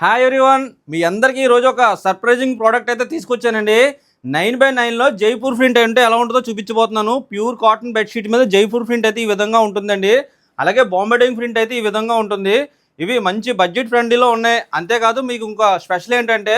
Hi everyone మీ అందరికీ ఈరోజు ఒక సర్ప్రైజింగ్ ప్రోడక్ట్ అయితే తీసుకొచ్చానండి. నైన్ బై నైన్లో జైపూర్ ప్రింట్ అంటే ఎలా ఉంటుందో చూపించబోతున్నాను. ప్యూర్ కాటన్ బెడ్షీట్ మీద జైపూర్ ప్రింట్ అయితే ఈ విధంగా ఉంటుందండి. అలాగే బాంబే ప్రింట్ అయితే ఈ విధంగా ఉంటుంది. ఇవి మంచి బడ్జెట్ ఫ్రెండ్లీలో ఉన్నాయి. అంతేకాదు మీకు ఇంకా స్పెషల్ ఏంటంటే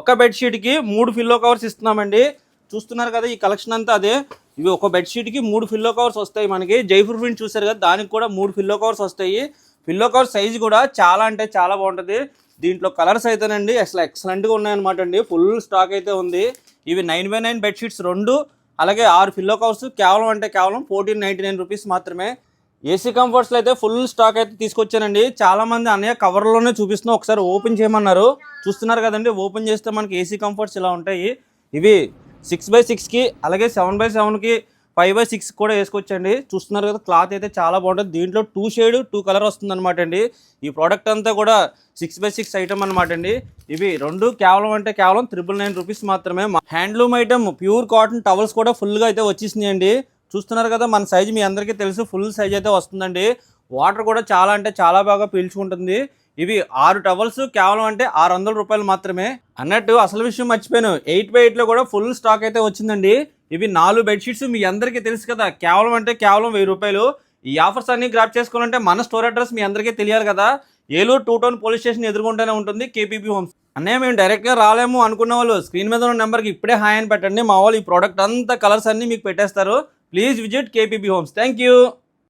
ఒక్క బెడ్షీట్కి మూడు ఫిల్లో కవర్స్ ఇస్తున్నామండి. చూస్తున్నారు కదా ఈ కలెక్షన్ అంతా అదే. ఇవి ఒక బెడ్షీట్కి మూడు ఫిల్లో కవర్స్ వస్తాయి మనకి. జైపూర్ ప్రింట్ చూసారు కదా దానికి కూడా మూడు ఫిల్లో కవర్స్ వస్తాయి. ఫిల్లో కవర్ సైజ్ కూడా చాలా అంటే చాలా బాగుంటుంది. దీంట్లో కలర్స్ అయితేనండి అసలు ఎక్సలెంట్గా ఉన్నాయన్నమాట అండి. ఫుల్ స్టాక్ అయితే ఉంది. ఇవి నైన్ బై నైన్ బెడ్షీట్స్ రెండు అలాగే ఆరు పిల్లో కవర్స్ కేవలం అంటే కేవలం ఫోర్టీన్ నైంటీ నైన్ రూపీస్ మాత్రమే. ఏసీ కంఫర్ట్స్లో అయితే ఫుల్ స్టాక్ అయితే తీసుకొచ్చానండి. చాలామంది అన్నయ్య కవర్లోనే చూపిస్తున్నాం ఒకసారి ఓపెన్ చేయమన్నారు. చూస్తున్నారు కదండి ఓపెన్ చేస్తే మనకి ఏసీ కంఫర్ట్స్ ఇలా ఉంటాయి. ఇవి సిక్స్ బై సిక్స్కి అలాగే సెవెన్ బై సెవెన్కి ఫైవ్ బై సిక్స్ కూడా వేసుకొచ్చండి చూస్తున్నారు కదా క్లాత్ అయితే చాలా బాగుంటుంది. దీంట్లో టూ షేడ్ టూ కలర్ వస్తుంది అనమాట అండి. ఈ ప్రోడక్ట్ అంతా కూడా సిక్స్ బై సిక్స్ ఐటమ్ అనమాట అండి. ఇవి రెండు కేవలం అంటే కేవలం త్రిబుల్ నైన్ రూపీస్ మాత్రమే. Handloom item pure cotton towels కూడా ఫుల్గా అయితే వచ్చేసినాయండి. చూస్తున్నారు కదా మన సైజ్ మీ అందరికీ తెలుసు ఫుల్ సైజ్ అయితే వస్తుందండి. వాటర్ కూడా చాలా అంటే చాలా బాగా పీల్చుకుంటుంది. ఇవి ఆరు టవల్స్ కేవలం అంటే ఆరు వందల రూపాయలు మాత్రమే. అన్నట్టు అసలు విషయం మర్చిపోయాను. ఎయిట్ బై ఎయిట్లో కూడా ఫుల్ స్టాక్ అయితే వచ్చిందండి. ఇవి నాలుగు బెడ్షీట్స్ మీ అందరికీ తెలుసు కదా. కేవలం అంటే కేవలం వెయ్యి రూపాయలు. ఈ ఆఫర్స్ అన్ని గ్రాప్ చేసుకోవాలంటే మన స్టోర్ అడ్రస్ మీ అందరికీ తెలియాలి కదా. Eluru two town police station ఎదుర్కొంటూనే ఉంటుంది కేపీపీ హోమ్స్. అన్నయ్య మేము డైరెక్ట్గా రాలేము అనుకున్న వాళ్ళు స్క్రీన్ మీద ఉన్న నెంబర్కి ఇప్పుడే హాయ్ అని పెట్టండి. మా వాళ్ళు ఈ ప్రోడక్ట్ అంతా కలర్స్ అన్ని మీకు పెట్టేస్తారు. Please visit KPP homes. Thank you